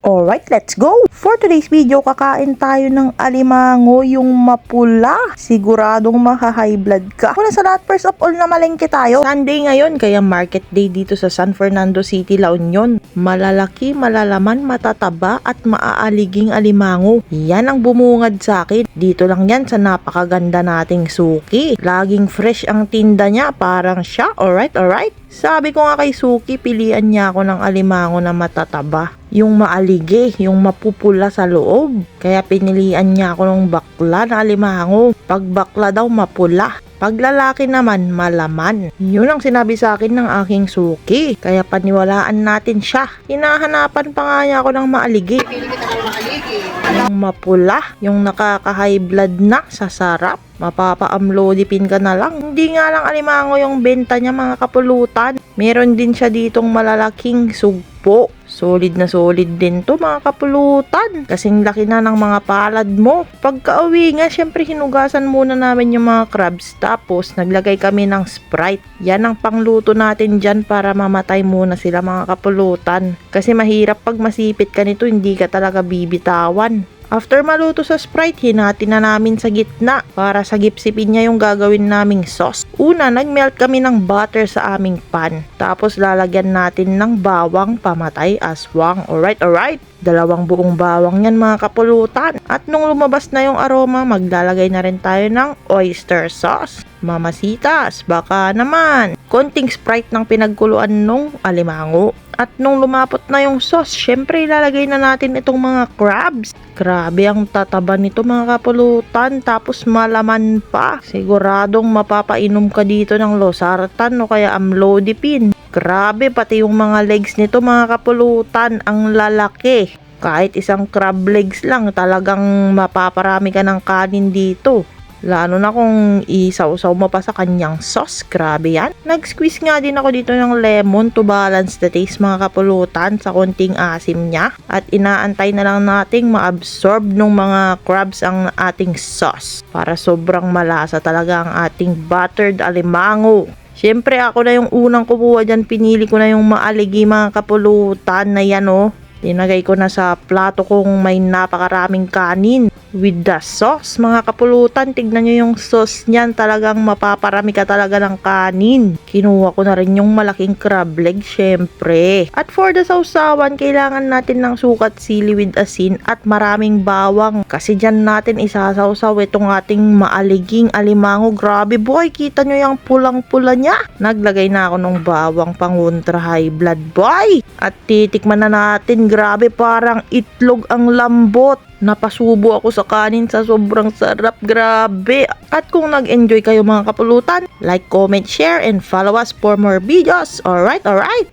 Alright, let's go! For today's video, kakain tayo ng alimango yung mapula. Siguradong maka-high blood ka. Una sa lahat, first of all na malengke tayo. Sunday ngayon, kaya market day dito sa San Fernando City, La Union. Malalaki, malalaman, matataba at maaaliging alimango. Yan ang bumungad sa akin. Dito lang yan sa napakaganda nating suki. Laging fresh ang tinda niya, parang siya. Alright, alright. Sabi ko nga kay Suki, pilian niya ako ng alimango na matataba. Yung maalige, yung mapupula sa loob. Kaya pinilian niya ako ng bakla na alimango. Pag bakla daw mapula. Pag lalaki naman, malaman. Yun ang sinabi sa akin ng aking suki. Kaya paniwalaan natin siya. Hinahanapan pa nga niya ako ng maalige. Yung mapula, yung nakaka-high blood na sa sarap. Mapapa-amlodipin ka na lang. Hindi nga lang alimango yung benta niya mga kapulutan. Meron din siya ditong malalaking sugpo. Solid na solid din to mga kapulutan. Kasing laki na ng mga palad mo. Pagka uwi nga, syempre hinugasan muna namin yung mga crabs. Tapos naglagay kami ng Sprite. Yan ang pangluto natin dyan para mamatay muna sila mga kapulutan. Kasi mahirap pag masipit ka nito, hindi ka talaga bibitawan. After maluto sa Sprite, hinati na namin sa gitna para sa gipsipin niya yung gagawin naming sauce. Una, nagmelt kami ng butter sa aming pan. Tapos lalagyan natin ng bawang pamatay aswang. Alright, alright. Dalawang buong bawang yan mga kapulutan. At nung lumabas na yung aroma, maglalagay na rin tayo ng oyster sauce. Mamasitas, baka naman. Konting Sprite ng pinagkuluan nung alimango. At nung lumapot na yung sauce, syempre ilalagay na natin itong mga crabs. Grabe ang tataba nito mga kapulutan. Tapos malaman pa. Siguradong mapapainom ka dito ng losartan o kaya amlodipine. Grabe pati yung mga legs nito mga kapulutan. Ang lalaki. Kahit isang crab legs lang talagang mapaparami ka ng kanin dito. Lalo na kung isaw-saw mo pa sa kanyang sauce. Grabe yan. Nag-squeeze nga din ako dito ng lemon to balance the taste mga kapulutan sa konting asim niya. At inaantay na lang nating ma-absorb ng mga crabs ang ating sauce. Para sobrang malasa talaga ang ating buttered alimango. Siyempre ako na yung unang kumuha dyan. Pinili ko na yung maaligi mga kapulutan na yan oh. Tinagay ko na sa plato kong may napakaraming kanin with the sauce. Mga kapulutan, tignan nyo yung sauce niyan. Talagang mapaparami ka talaga ng kanin. Kinuha ko na rin yung malaking crab leg, syempre. At for the sausawan, kailangan natin ng sukat sili with asin at maraming bawang. Kasi dyan natin isasawsaw itong ating maaliging alimango. Grabe boy, kita nyo yung pulang-pula niya. Naglagay na ako ng bawang pang ultra high blood boy. At titikman na natin, grabe parang itlog ang lambot. Napasubo ako sa kanin sa sobrang sarap, grabe. At kung nag-enjoy kayo mga kapulutan, like, comment, share, and follow us for more videos. Alright, alright.